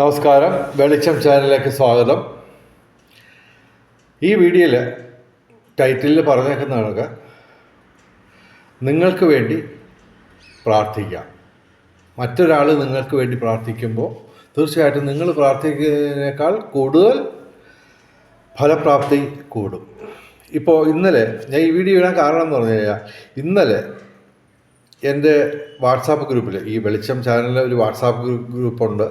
നമസ്കാരം. വെളിച്ചം ചാനലിലേക്ക് സ്വാഗതം. ഈ വീഡിയോയിൽ ടൈറ്റിലിൽ പറഞ്ഞേക്കുന്ന നിങ്ങൾക്ക് വേണ്ടി പ്രാർത്ഥിക്കാം. മറ്റൊരാൾ നിങ്ങൾക്ക് വേണ്ടി പ്രാർത്ഥിക്കുമ്പോൾ തീർച്ചയായിട്ടും നിങ്ങൾ പ്രാർത്ഥിക്കുന്നതിനേക്കാൾ കൂടുതൽ ഫലപ്രാപ്തി കൂടും. ഇപ്പോൾ ഇന്നലെ ഞാൻ ഈ വീഡിയോ ഇടാൻ കാരണം എന്ന് പറഞ്ഞു കഴിഞ്ഞാൽ ഇന്നലെ എന്റെ വാട്സാപ്പ് ഗ്രൂപ്പിൽ ഈ വെളിച്ചം ചാനലിൽ ഒരു വാട്സാപ്പ് ഗ്രൂപ്പ് ഗ്രൂപ്പുണ്ട്.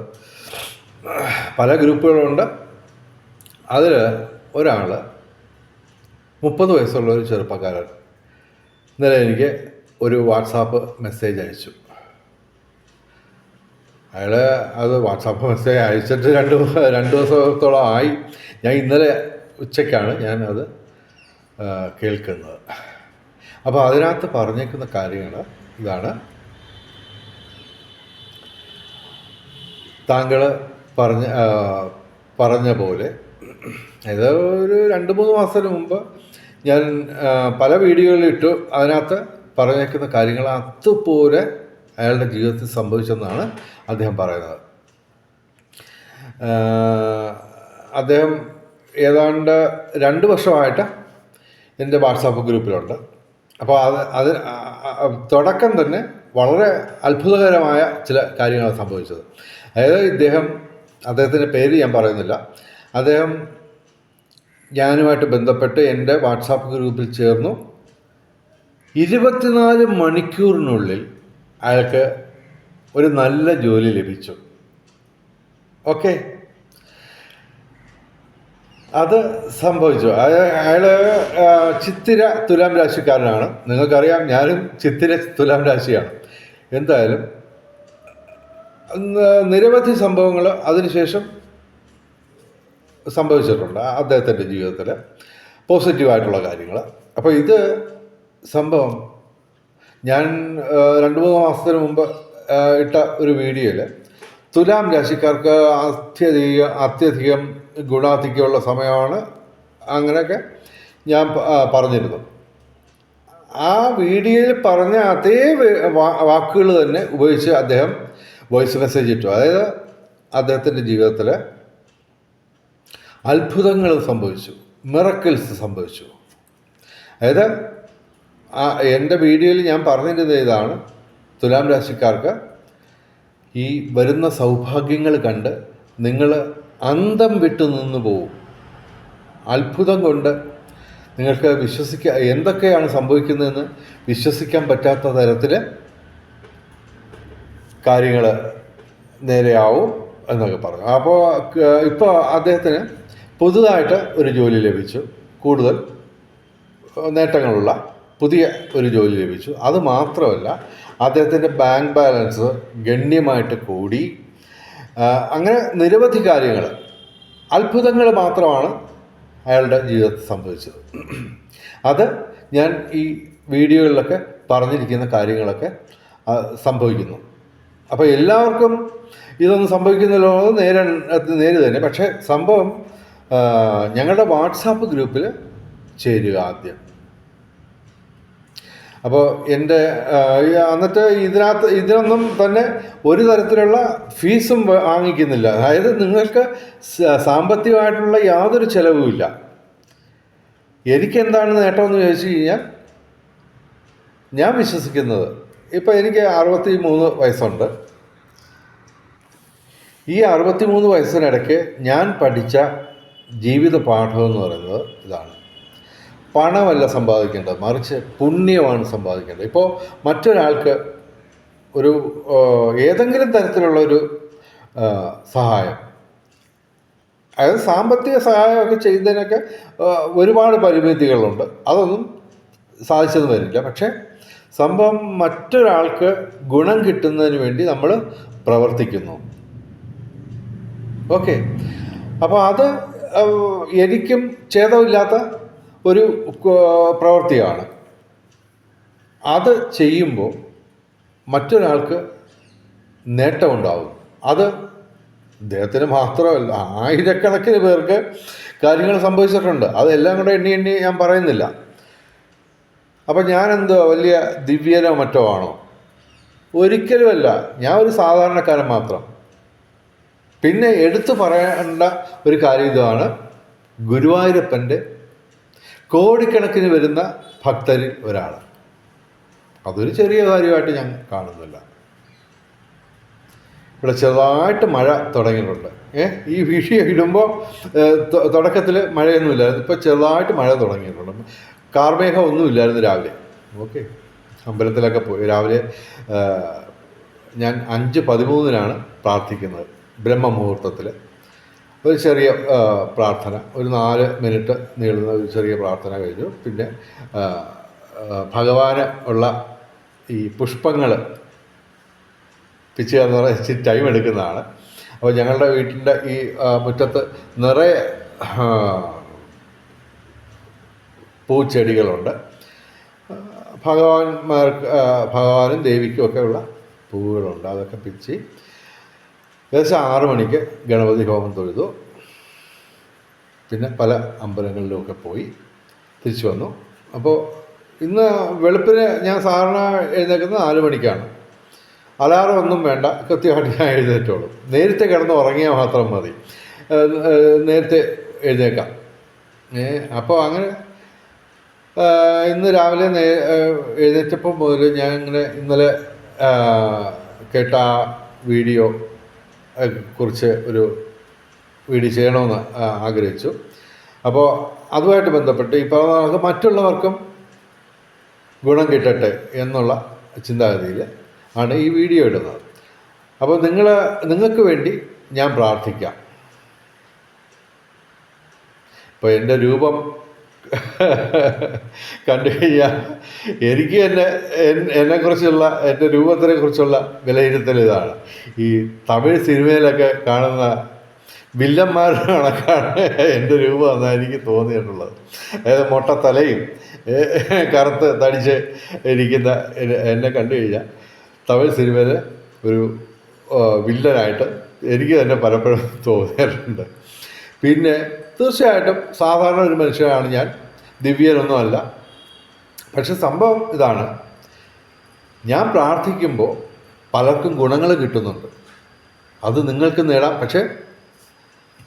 പല ഗ്രൂപ്പുകളുണ്ട്. അതിൽ ഒരാൾ മുപ്പത് വയസ്സുള്ള ഒരു ചെറുപ്പക്കാരൻ. ഇന്നലെ എനിക്ക് ഒരു വാട്സാപ്പ് മെസ്സേജ് അയച്ചു. അയാൾ അത് വാട്സാപ്പ് മെസ്സേജ് അയച്ചിട്ട് രണ്ട് രണ്ട് ദിവസത്തോളം ആയി. ഞാൻ ഇന്നലെ ഉച്ചയ്ക്കാണ് ഞാൻ അത് കേൾക്കുന്നത്. അപ്പോൾ അതിനകത്ത് പറഞ്ഞേക്കുന്ന കാര്യങ്ങൾ ഇതാണ്. താങ്കൾ പറഞ്ഞ പറഞ്ഞ പോലെ. ഇത് ഒരു രണ്ട് മൂന്ന് മാസത്തിന് മുമ്പ് ഞാൻ പല വീഡിയോകളിൽ ഇട്ടു. അതിനകത്ത് പറഞ്ഞേക്കുന്ന കാര്യങ്ങൾ അതുപോലെ അയാളുടെ ജീവിതത്തിൽ സംഭവിച്ചെന്നാണ് അദ്ദേഹം പറയുന്നത്. അദ്ദേഹം ഏതാണ്ട് രണ്ട് വർഷമായിട്ട് എന്റെ വാട്സാപ്പ് ഗ്രൂപ്പിലുണ്ട്. അപ്പോൾ അത് അത് തുടക്കം തന്നെ വളരെ അത്ഭുതകരമായ ചില കാര്യങ്ങളാണ് സംഭവിച്ചത്. അതായത് ഇദ്ദേഹം അദ്ദേഹത്തിന്റെ പേര് ഞാൻ പറയുന്നില്ല. അദ്ദേഹം ഞാനുമായിട്ട് ബന്ധപ്പെട്ട് എന്റെ വാട്സാപ്പ് ഗ്രൂപ്പിൽ ചേർന്നു. ഇരുപത്തിനാല് മണിക്കൂറിനുള്ളിൽ അയാൾക്ക് ഒരു നല്ല ജോലി ലഭിച്ചു. ഓക്കെ? അത് സംഭവിച്ചു. അയാൾ ചിത്തിര തുലാം രാശിക്കാരനാണ്. നിങ്ങൾക്കറിയാം ഞാനും ചിത്തിര തുലാം രാശിയാണ്. എന്തായാലും നിരവധി സംഭവങ്ങൾ അതിനുശേഷം സംഭവിച്ചിട്ടുണ്ട് അദ്ദേഹത്തിന്റെ ജീവിതത്തിൽ പോസിറ്റീവായിട്ടുള്ള കാര്യങ്ങൾ. അപ്പോൾ ഇത് സംഭവം ഞാൻ രണ്ട് മൂന്ന് മാസത്തിന് മുമ്പ് ഇട്ട ഒരു വീഡിയോയിൽ തുലാം രാശിക്കാർക്ക് അത്യധിക അത്യധികം ഗുണാധിക്യമുള്ള സമയമാണ് അങ്ങനെയൊക്കെ ഞാൻ പറഞ്ഞിരുന്നു. ആ വീഡിയോയിൽ പറഞ്ഞ അതേ വാക്കുകൾ തന്നെ ഉപയോഗിച്ച് അദ്ദേഹം വോയിസ് മെസ്സേജ് ഇട്ടു. അതായത് അദ്ദേഹത്തിന്റെ ജീവിതത്തിൽ അത്ഭുതങ്ങൾ സംഭവിച്ചു. മിറക്കിൾസ് സംഭവിച്ചു. അതായത് ആ എന്റെ വീഡിയോയിൽ ഞാൻ പറഞ്ഞിരുന്നത് ഇതാണ്. തുലാം രാശിക്കാർക്ക് ഈ വരുന്ന സൗഭാഗ്യങ്ങൾ കണ്ട് നിങ്ങൾ അന്തം വിട്ടു നിന്ന് പോവും. അത്ഭുതം കൊണ്ട് നിങ്ങൾക്ക് വിശ്വസിക്കാൻ എന്തൊക്കെയാണ് സംഭവിക്കുന്നതെന്ന് വിശ്വസിക്കാൻ പറ്റാത്ത തരത്തിൽ കാര്യങ്ങൾ നേരെയാവും എന്നൊക്കെ പറഞ്ഞു. അപ്പോൾ ഇപ്പോൾ അദ്ദേഹത്തിന് പുതുതായിട്ട് ഒരു ജോലി ലഭിച്ചു. കൂടുതൽ നേട്ടങ്ങളുള്ള പുതിയ ഒരു ജോലി ലഭിച്ചു. അത് മാത്രമല്ല അദ്ദേഹത്തിന്റെ ബാങ്ക് ബാലൻസ് ഗണ്യമായിട്ട് കൂടി. അങ്ങനെ നിരവധി കാര്യങ്ങൾ അത്ഭുതങ്ങൾ മാത്രമാണ് അയാളുടെ ജീവിതത്തിൽ സംഭവിച്ചത്. അത് ഞാൻ ഈ വീഡിയോകളിലൊക്കെ പറഞ്ഞിരിക്കുന്ന കാര്യങ്ങളൊക്കെ സംഭവിക്കുന്നു. അപ്പോൾ എല്ലാവർക്കും ഇതൊന്നും സംഭവിക്കുന്നില്ലോ നേരെ നേര് തന്നെ. പക്ഷേ സംഭവം ഞങ്ങളുടെ വാട്സാപ്പ് ഗ്രൂപ്പിൽ ചേരുക ആദ്യം. അപ്പോൾ എന്റെ എന്നിട്ട് ഇതിനകത്ത് ഇതിനൊന്നും തന്നെ ഒരു തരത്തിലുള്ള ഫീസും വാങ്ങിക്കുന്നില്ല. അതായത് നിങ്ങൾക്ക് സാമ്പത്തികമായിട്ടുള്ള യാതൊരു ചിലവുമില്ല എനിക്കെന്താണ് നേട്ടമെന്ന് ചോദിച്ചു കഴിഞ്ഞാൽ ഞാൻ വിശ്വസിക്കുന്നത് ഇപ്പോൾ എനിക്ക് അറുപത്തി മൂന്ന് വയസ്സുണ്ട്. ഈ അറുപത്തി മൂന്ന് വയസ്സിനിടയ്ക്ക് ഞാൻ പഠിച്ച ജീവിത പാഠം എന്ന് പറയുന്നത് ഇതാണ്. പണമല്ല സമ്പാദിക്കേണ്ടത് മറിച്ച് പുണ്യമാണ് സമ്പാദിക്കേണ്ടത്. ഇപ്പോൾ മറ്റൊരാൾക്ക് ഒരു ഏതെങ്കിലും തരത്തിലുള്ള ഒരു സഹായം. അതായത് സാമ്പത്തിക സഹായമൊക്കെ ചെയ്യുന്നതിനൊക്കെ ഒരുപാട് പരിമിതികളുണ്ട്. അതൊന്നും സാധിച്ചെന്ന് വരില്ല. പക്ഷേ സംഭവം മറ്റൊരാൾക്ക് ഗുണം കിട്ടുന്നതിന് വേണ്ടി നമ്മൾ പ്രവർത്തിക്കുന്നു. ഓക്കെ. അപ്പോൾ അത് എനിക്കും ഛേദമില്ലാത്ത ഒരു പ്രവൃത്തിയാണ്. അത് ചെയ്യുമ്പോൾ മറ്റൊരാൾക്ക് നേട്ടമുണ്ടാവും അത് അദ്ദേഹത്തിന് മാത്രമല്ല ആയിരക്കണക്കിന് പേർക്ക് കാര്യങ്ങൾ സംഭവിച്ചിട്ടുണ്ട്. അതെല്ലാം കൂടെ എണ്ണി എണ്ണി ഞാൻ പറയുന്നില്ല. അപ്പം ഞാനെന്തോ വലിയ ദിവ്യനോ മറ്റോ ആണോ? ഒരിക്കലുമല്ല. ഞാൻ ഒരു സാധാരണക്കാരൻ മാത്രം. പിന്നെ എടുത്തു പറയേണ്ട ഒരു കാര്യം ഇതാണ്. ഗുരുവായൂരപ്പന്റെ കോടിക്കണക്കിന് വരുന്ന ഭക്തരിൽ ഒരാൾ അതൊരു ചെറിയ കാര്യമായിട്ട് ഞാൻ കാണുന്നില്ല ഇവിടെ ചെറുതായിട്ട് മഴ തുടങ്ങിയിട്ടുണ്ട്. ഏ ഈ വീഡിയോ ഇടുമ്പോൾ തുടക്കത്തിൽ മഴയൊന്നുമില്ലായിരുന്നു ഇപ്പോൾ ചെറുതായിട്ട് മഴ തുടങ്ങിയിട്ടുണ്ട്. കാർമേഘം ഒന്നുമില്ലായിരുന്നു രാവിലെ. ഓക്കെ. അമ്പലത്തിലൊക്കെ പോയി. രാവിലെ ഞാൻ അഞ്ച് പതിമൂന്നിനാണ് പ്രാർത്ഥിക്കുന്നത് ബ്രഹ്മമുഹൂർത്തത്തിൽ ഒരു ചെറിയ പ്രാർത്ഥന ഒരു നാല് മിനിറ്റ് നീളുന്ന ഒരു ചെറിയ പ്രാർത്ഥന കഴിഞ്ഞു. പിന്നെ ഭഗവാന് ഉള്ള ഈ പുഷ്പങ്ങൾ പിച്ച് എന്ന് പറഞ്ഞാൽ ഇച്ചിരി ടൈം എടുക്കുന്നതാണ്. അപ്പോൾ ഞങ്ങളുടെ വീട്ടിന്റെ ഈ മുറ്റത്ത് നിറയെ പൂച്ചെടികളുണ്ട്. ഭഗവാൻമാർക്ക് ഭഗവാനും ദേവിക്കും ഒക്കെ ഉള്ള പൂവുകളുണ്ട് അതൊക്കെ പിച്ചി ഏകദേശം ആറു മണിക്ക് ഗണപതി ഹോമം തൊഴുതു. പിന്നെ പല അമ്പലങ്ങളിലുമൊക്കെ പോയി തിരിച്ചു വന്നു. അപ്പോൾ ഇന്ന് വെളുപ്പിന് ഞാൻ സാധാരണ എഴുന്നേക്കുന്നത് നാല് മണിക്കാണ്. അലാറം ഒന്നും വേണ്ട കൃത്യമായിട്ട് ഞാൻ എഴുന്നേറ്റോളൂ. നേരത്തെ കിടന്ന് ഉറങ്ങിയാൽ മാത്രം മതി. നേരത്തെ എഴുന്നേക്കാം. അപ്പോൾ അങ്ങനെ ഇന്ന് രാവിലെ നേ എഴുന്നേറ്റപ്പം മുതൽ ഞാൻ ഇങ്ങനെ ഇന്നലെ കേട്ട ആ വീഡിയോ കുറിച്ച് ഒരു വീഡിയോ ചെയ്യണമെന്ന് ആഗ്രഹിച്ചു. അപ്പോൾ അതുമായിട്ട് ബന്ധപ്പെട്ട് ഈ പറഞ്ഞ മറ്റുള്ളവർക്കും ഗുണം കിട്ടട്ടെ എന്നുള്ള ചിന്താഗതിയിൽ ആണ് ഈ വീഡിയോ ഇടുന്നത്. അപ്പോൾ നിങ്ങൾ നിങ്ങൾക്ക് വേണ്ടി ഞാൻ പ്രാർത്ഥിക്കാം. ഇപ്പോൾ എന്റെ രൂപം കണ്ടു കഴിഞ്ഞാൽ എനിക്ക് എന്നെ എന്നെ എന്നെക്കുറിച്ചുള്ള എന്റെ രൂപത്തിനെ കുറിച്ചുള്ള വിലയിരുത്തൽ ഇതാണ്. ഈ തമിഴ് സിനിമയിലൊക്കെ കാണുന്ന വില്ലന്മാരുടെ കണക്കാണ് എന്റെ രൂപം എന്നാണ് എനിക്ക് തോന്നിയിട്ടുള്ളത്. അതായത് മൊട്ടത്തലയും തലയും കറുത്ത് തടിച്ച് ഇരിക്കുന്ന എന്നെ- കണ്ടു കഴിഞ്ഞാൽ തമിഴ് സിനിമയിലെ ഒരു വില്ലനായിട്ട് എനിക്ക് തന്നെ പലപ്പോഴും തോന്നിയിട്ടുണ്ട്. പിന്നെ തീർച്ചയായിട്ടും സാധാരണ ഒരു മനുഷ്യനാണ് ഞാൻ. ദിവ്യനൊന്നുമല്ല പക്ഷെ സംഭവം ഇതാണ്. ഞാൻ പ്രാർത്ഥിക്കുമ്പോൾ പലർക്കും ഗുണങ്ങൾ കിട്ടുന്നുണ്ട്. അത് നിങ്ങൾക്ക് നേടാം. പക്ഷേ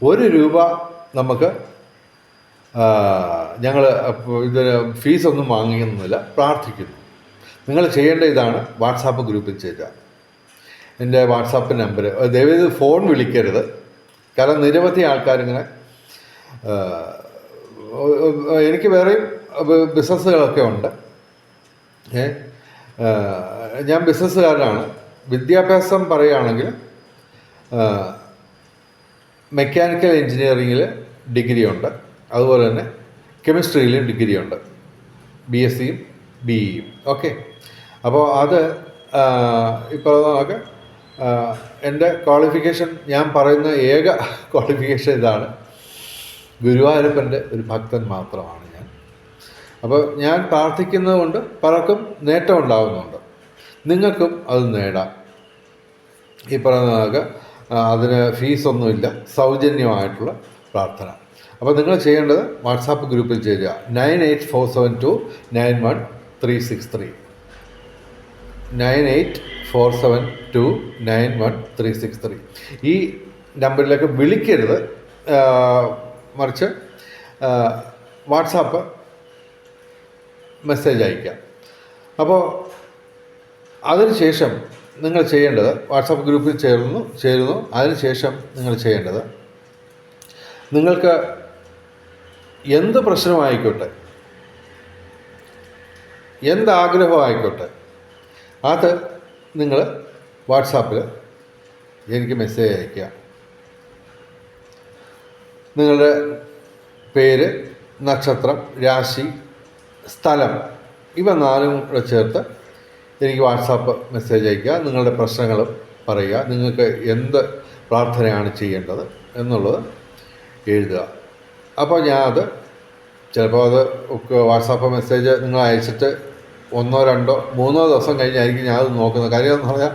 ഒരു രൂപ നമുക്ക് ഞങ്ങൾ ഇതിന് ഫീസൊന്നും വാങ്ങിക്കുന്നില്ല. പ്രാർത്ഥിക്കുന്നു. നിങ്ങൾ ചെയ്യേണ്ട ഇതാണ് വാട്സാപ്പ് ഗ്രൂപ്പിൽ ചെയ്യുക എന്റെ വാട്സാപ്പ് നമ്പർ ദയവേത് ഫോൺ വിളിക്കരുത്. കാരണം നിരവധി ആൾക്കാരിങ്ങനെ എനിക്ക് വേറെയും ബിസിനസ്സുകളൊക്കെ ഉണ്ട്. ഏ ഞാൻ ബിസിനസ്സുകാരനാണ്. വിദ്യാഭ്യാസം പറയുകയാണെങ്കിൽ മെക്കാനിക്കൽ എൻജിനീയറിങ്ങിൽ ഡിഗ്രി ഉണ്ട് അതുപോലെ തന്നെ കെമിസ്ട്രിയിലും ഡിഗ്രി ഉണ്ട് ബി എസ് സിയും ബി ഇയും ഓക്കെ. അപ്പോൾ അത് ഇപ്പോൾ നമുക്ക് എന്റെ ക്വാളിഫിക്കേഷൻ ഞാൻ പറയുന്ന ഏക ക്വാളിഫിക്കേഷൻ ഇതാണ്. ഗുരുവായൂരപ്പന്റെ ഒരു ഭക്തൻ മാത്രമാണ് ഞാൻ. അപ്പോൾ ഞാൻ പ്രാർത്ഥിക്കുന്നത് കൊണ്ട് പലർക്കും നേട്ടം ഉണ്ടാകുന്നുണ്ട് നിങ്ങൾക്കും അത് നേടാം. ഈ പറയുന്നതൊക്കെ അതിന് ഫീസൊന്നുമില്ല സൗജന്യമായിട്ടുള്ള പ്രാർത്ഥന. അപ്പോൾ നിങ്ങൾ ചെയ്യേണ്ടത് വാട്സാപ്പ് ഗ്രൂപ്പിൽ ചേരുക. Nine eight four seven two nine one three six three. Nine eight four seven two nine one three six three. ഈ നമ്പറിലേക്ക് വിളിക്കരുത്. മറിച്ച് വാട്സാപ്പ് മെസ്സേജ് അയക്കാം അപ്പോൾ അതിനുശേഷം നിങ്ങൾ ചെയ്യേണ്ടത് വാട്സാപ്പ് ഗ്രൂപ്പിൽ ചേർന്നു ചേരുന്നു. അതിനുശേഷം നിങ്ങൾ ചെയ്യേണ്ടത് നിങ്ങൾക്ക് എന്ത് പ്രശ്നമായിക്കോട്ടെ എന്താഗ്രഹമായിക്കോട്ടെ അത് നിങ്ങൾ വാട്സാപ്പിൽ എനിക്ക് മെസ്സേജ് അയയ്ക്കുക. നിങ്ങളുടെ പേര് നക്ഷത്രം രാശി സ്ഥലം ഇവ നാലും കൂടെ ചേർത്ത് എനിക്ക് വാട്സാപ്പ് മെസ്സേജ് അയയ്ക്കുക. നിങ്ങളുടെ പ്രശ്നങ്ങൾ പറയുക. നിങ്ങൾക്ക് എന്ത് പ്രാർത്ഥനയാണ് ചെയ്യേണ്ടത് എന്നുള്ളത് എഴുതുക. അപ്പോൾ ഞാൻ അത് ചിലപ്പോൾ അത് വാട്സാപ്പ് മെസ്സേജ് നിങ്ങൾ അയച്ചിട്ട് ഒന്നോ രണ്ടോ മൂന്നോ ദിവസം കഴിഞ്ഞായിരിക്കും ഞാൻ അത് നോക്കുന്നത്. കാര്യം എന്ന് പറഞ്ഞാൽ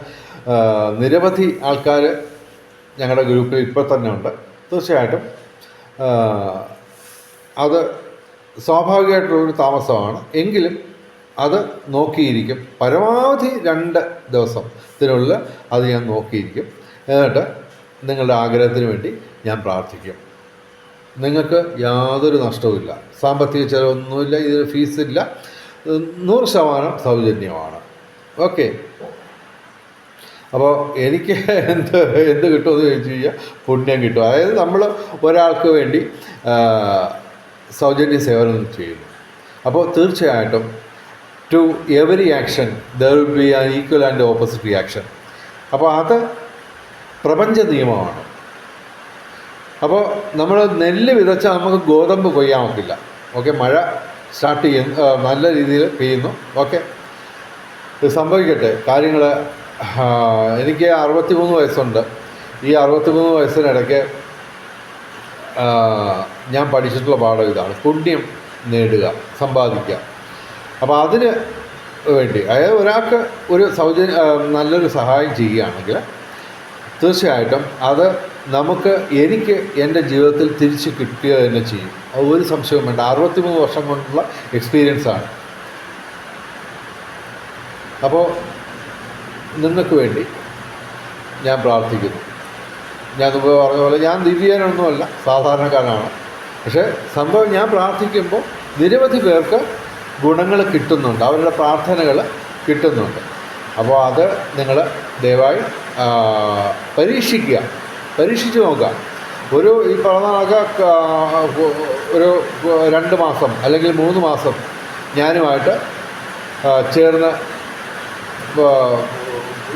നിരവധി ആൾക്കാർ ഞങ്ങളുടെ ഗ്രൂപ്പിൽ ഇപ്പോൾ തന്നെ ഉണ്ട്. തീർച്ചയായിട്ടും അത് സ്വാഭാവികമായിട്ടുള്ളൊരു താമസമാണ്. എങ്കിലും അത് നോക്കിയിരിക്കും. പരമാവധി രണ്ട് ദിവസത്തിനുള്ളിൽ അത് ഞാൻ നോക്കിയിരിക്കും. എന്നിട്ട് നിങ്ങളുടെ ആഗ്രഹത്തിന് വേണ്ടി ഞാൻ പ്രാർത്ഥിക്കും. നിങ്ങൾക്ക് യാതൊരു നഷ്ടവുമില്ല. സാമ്പത്തിക ചിലവൊന്നുമില്ല ഇതിന് ഫീസില്ല നൂറ് ശതമാനം സൗജന്യമാണ്. ഓക്കെ അപ്പോൾ എനിക്ക് എന്ത് എന്ത് കിട്ടുമെന്ന് ചോദിച്ചു കഴിഞ്ഞാൽ പുണ്യം കിട്ടും. അതായത് നമ്മൾ ഒരാൾക്ക് വേണ്ടി സൗജന്യ സേവനം ചെയ്യുന്നു. അപ്പോൾ തീർച്ചയായിട്ടും to every action there will be an equal and opposite reaction അപ്പോൾ അത് പ്രപഞ്ച നിയമമാണ്. അപ്പോൾ നമ്മൾ നെല്ല് വിതച്ചാൽ നമുക്ക് ഗോതമ്പ് കൊയ്യാൻ ഒക്കില്ല ഓക്കെ മഴ സ്റ്റാർട്ട് ചെയ്യുന്നു നല്ല രീതിയിൽ പെയ്യുന്നു. ഓക്കെ ഇത് സംഭവിക്കട്ടെ. കാര്യങ്ങൾ എനിക്ക് അറുപത്തി മൂന്ന് വയസ്സുണ്ട്. ഈ അറുപത്തി മൂന്ന് വയസ്സിനിടയ്ക്ക് ഞാൻ പഠിച്ചിട്ടുള്ള പാഠം ഇതാണ്. പുണ്യം നേടുക സമ്പാദിക്കുക. അപ്പോൾ അതിന് വേണ്ടി അതായത് ഒരാൾക്ക് ഒരു സൗജന്യ നല്ലൊരു സഹായം ചെയ്യുകയാണെങ്കിൽ തീർച്ചയായിട്ടും അത് നമുക്ക് എനിക്ക് എന്റെ ജീവിതത്തിൽ തിരിച്ച് കിട്ടുക തന്നെ ചെയ്യും. അത് ഒരു സംശയവും വേണ്ട. അറുപത്തിമൂന്ന് വർഷം കൊണ്ടുള്ള എക്സ്പീരിയൻസാണ് അപ്പോൾ നിങ്ങൾക്ക് വേണ്ടി ഞാൻ പ്രാർത്ഥിക്കുന്നു. ഞാൻ മുമ്പ് പറഞ്ഞ പോലെ ഞാൻ ദിവ്യനൊന്നുമല്ല സാധാരണക്കാരനാണ്. പക്ഷേ സംഭവം ഞാൻ പ്രാർത്ഥിക്കുമ്പോൾ നിരവധി പേർക്ക് ഗുണങ്ങൾ കിട്ടുന്നുണ്ട്. അവരുടെ പ്രാർത്ഥനകൾ കിട്ടുന്നുണ്ട്. അപ്പോൾ അത് നിങ്ങൾ ദയവായി പരീക്ഷിക്കുക. പരീക്ഷിച്ച് നോക്കുക. ഒരു ഈ പറഞ്ഞ ഒരു രണ്ട് മാസം അല്ലെങ്കിൽ മൂന്ന് മാസം ഞാനുമായിട്ട് ചേർന്ന്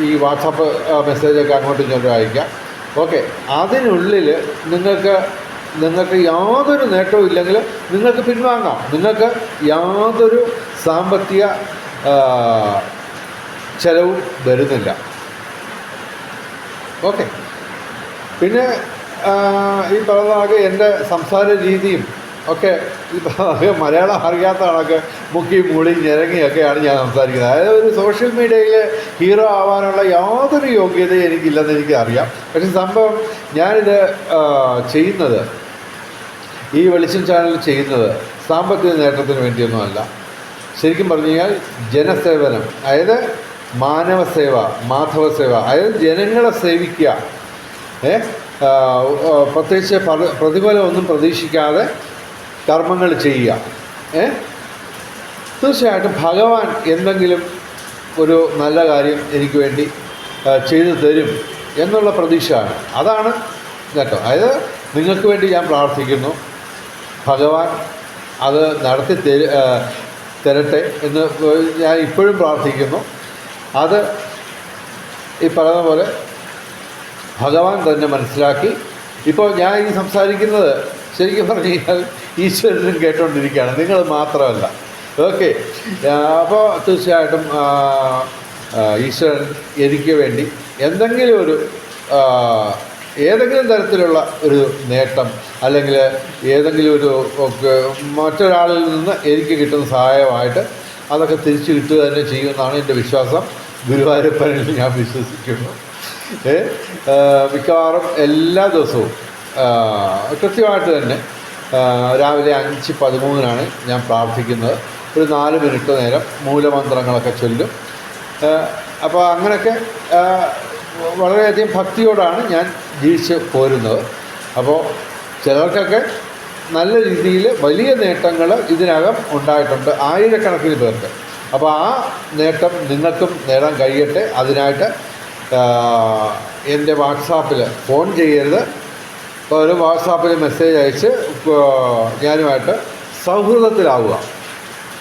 ഈ വാട്സപ്പ് മെസ്സേജൊക്കെ അങ്ങോട്ടും ഇങ്ങോട്ടും അയക്കാം. ഓക്കെ അതിനുള്ളിൽ നിങ്ങൾക്ക് നിങ്ങൾക്ക് യാതൊരു നേട്ടവും ഇല്ലെങ്കിൽ നിങ്ങൾക്ക് പിൻവാങ്ങാം. നിങ്ങൾക്ക് യാതൊരു സാമ്പത്തിക ചിലവും വരുന്നില്ല. ഓക്കെ പിന്നെ ഈ പറഞ്ഞ ആകെ എന്റെ സംസാര രീതിയും ഒക്കെ മലയാളം അറിയാത്ത ആളൊക്കെ മുക്കി മൂളി ഞെരങ്ങിയൊക്കെയാണ് ഞാൻ സംസാരിക്കുന്നത്. അതായത് ഒരു സോഷ്യൽ മീഡിയയിൽ ഹീറോ ആവാനുള്ള യാതൊരു യോഗ്യതയും എനിക്കില്ലെന്ന് എനിക്കറിയാം. പക്ഷെ സംഭവം ഞാനിത് ചെയ്യുന്നത് ഈ വെളിച്ചം ചാനൽ ചെയ്യുന്നത് സാമ്പത്തിക നേട്ടത്തിന് വേണ്ടിയൊന്നുമല്ല. ശരിക്കും പറഞ്ഞു കഴിഞ്ഞാൽ ജനസേവനം. അതായത് മാനവസേവ മാധവസേവ അതായത് ജനങ്ങളെ സേവിക്കുക. ഏ പ്രത്യേകിച്ച് പ്ര- പ്രതിഫലമൊന്നും പ്രതീക്ഷിക്കാതെ കർമ്മങ്ങൾ ചെയ്യുക. ഏ? തീർച്ചയായിട്ടും ഭഗവാൻ എന്തെങ്കിലും ഒരു നല്ല കാര്യം എനിക്ക് വേണ്ടി ചെയ്തു തരും എന്നുള്ള പ്രതീക്ഷയാണ്. അതാണ് കേട്ടോ അതായത് നിങ്ങൾക്ക് വേണ്ടി ഞാൻ പ്രാർത്ഥിക്കുന്നു. ഭഗവാൻ അത് നടത്തി തരു തരട്ടെ എന്ന് ഞാൻ ഇപ്പോഴും പ്രാർത്ഥിക്കുന്നു. അത് ഈ പറയുന്ന പോലെ ഭഗവാൻ തന്നെ മനസ്സിലാക്കി. ഇപ്പോൾ ഞാൻ ഈ സംസാരിക്കുന്നത് ശരിക്കും പറഞ്ഞു കഴിഞ്ഞാൽ ഈശ്വരനും കേട്ടുകൊണ്ടിരിക്കുകയാണ് നിങ്ങൾ മാത്രമല്ല. ഓക്കെ അപ്പോൾ തീർച്ചയായിട്ടും ഈശ്വരൻ എനിക്ക് വേണ്ടി എന്തെങ്കിലും ഒരു ഏതെങ്കിലും തരത്തിലുള്ള ഒരു നേട്ടം അല്ലെങ്കിൽ ഏതെങ്കിലും ഒരു മറ്റൊരാളിൽ നിന്ന് എനിക്ക് കിട്ടുന്ന സഹായമായിട്ട് അതൊക്കെ തിരിച്ചു കിട്ടുക തന്നെ ചെയ്യുമെന്നാണ് എന്റെ വിശ്വാസം. ഗുരുവായൂരപ്പനിൽ ഞാൻ വിശ്വസിക്കുന്നു. മിക്കവാറും എല്ലാ ദിവസവും കൃത്യമായിട്ട് തന്നെ രാവിലെ അഞ്ച് പതിമൂന്നിനാണ് ഞാൻ പ്രാർത്ഥിക്കുന്നത്. ഒരു നാല് മിനിറ്റ് നേരം മൂലമന്ത്രങ്ങളൊക്കെ ചൊല്ലും. അപ്പോൾ അങ്ങനെയൊക്കെ വളരെയധികം ഭക്തിയോടാണ് ഞാൻ ജീവിച്ച് പോരുന്നത്. അപ്പോൾ ചിലർക്കൊക്കെ നല്ല രീതിയിൽ വലിയ നേട്ടങ്ങൾ ഇതിനകം ഉണ്ടായിട്ടുണ്ട് ആയിരക്കണക്കിന് പേർക്ക്. അപ്പോൾ ആ നേട്ടം നിങ്ങൾക്കും നേടാൻ കഴിയട്ടെ. അതിനായിട്ട് എന്റെ വാട്സാപ്പിൽ ഫോൺ ചെയ്യരുത്. ഒരു വാട്സാപ്പിൽ മെസ്സേജ് അയച്ച് ഞാനുമായിട്ട് സൗഹൃദത്തിലാവുക.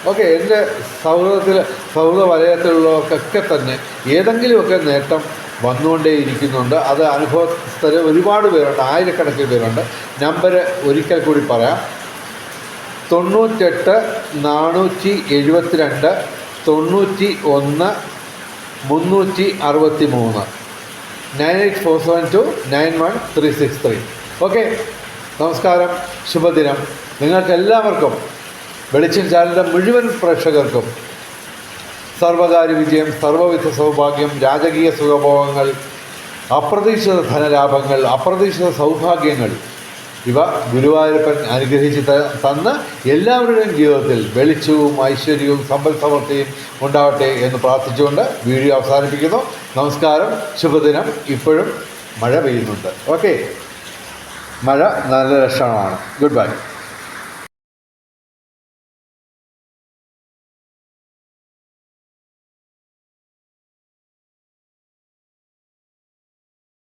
ഓക്കെ എന്റെ സൗഹൃദത്തിൽ സൗഹൃദ വലയത്തിലുള്ളവർക്കൊക്കെ തന്നെ ഏതെങ്കിലുമൊക്കെ നേട്ടം വന്നുകൊണ്ടേ ഇരിക്കുന്നുണ്ട് അത് അനുഭവസ്ഥർ ഒരുപാട് പേരുണ്ട് ആയിരക്കണക്കിന് പേരുണ്ട്. നമ്പർ ഒരിക്കൽ കൂടി പറയാം. തൊണ്ണൂറ്റെട്ട് നാനൂറ്റി എഴുപത്തിരണ്ട് തൊണ്ണൂറ്റി ഒന്ന് മുന്നൂറ്റി അറുപത്തി മൂന്ന് nine eight four seven two nine one three six three. Okay നമസ്കാരം ശുഭദിനം. നിങ്ങൾക്കെല്ലാവർക്കും വെളിച്ചം ചാനലിന്റെ മുഴുവൻ പ്രേക്ഷകർക്കും സർവകാര്യ വിജയം സർവവിധ സൗഭാഗ്യം രാജകീയ സുഖഭോഗങ്ങൾ അപ്രതീക്ഷിത ധനലാഭങ്ങൾ അപ്രതീക്ഷിത സൗഭാഗ്യങ്ങൾ ഇവ ഗുരുവായൂരപ്പൻ അനുഗ്രഹിച്ച് തന്ന് എല്ലാവരുടെയും ജീവിതത്തിൽ വെളിച്ചവും ഐശ്വര്യവും സമ്പൽ സമൃദ്ധിയും ഉണ്ടാവട്ടെ എന്ന് പ്രാർത്ഥിച്ചുകൊണ്ട് വീഡിയോ അവസാനിപ്പിക്കുന്നു. നമസ്കാരം ശുഭദിനം. ഇപ്പോഴും മഴ പെയ്യുന്നുണ്ട്. ഓക്കെ. മഴ നല്ല ലക്ഷണമാണ് ഗുഡ് ബൈ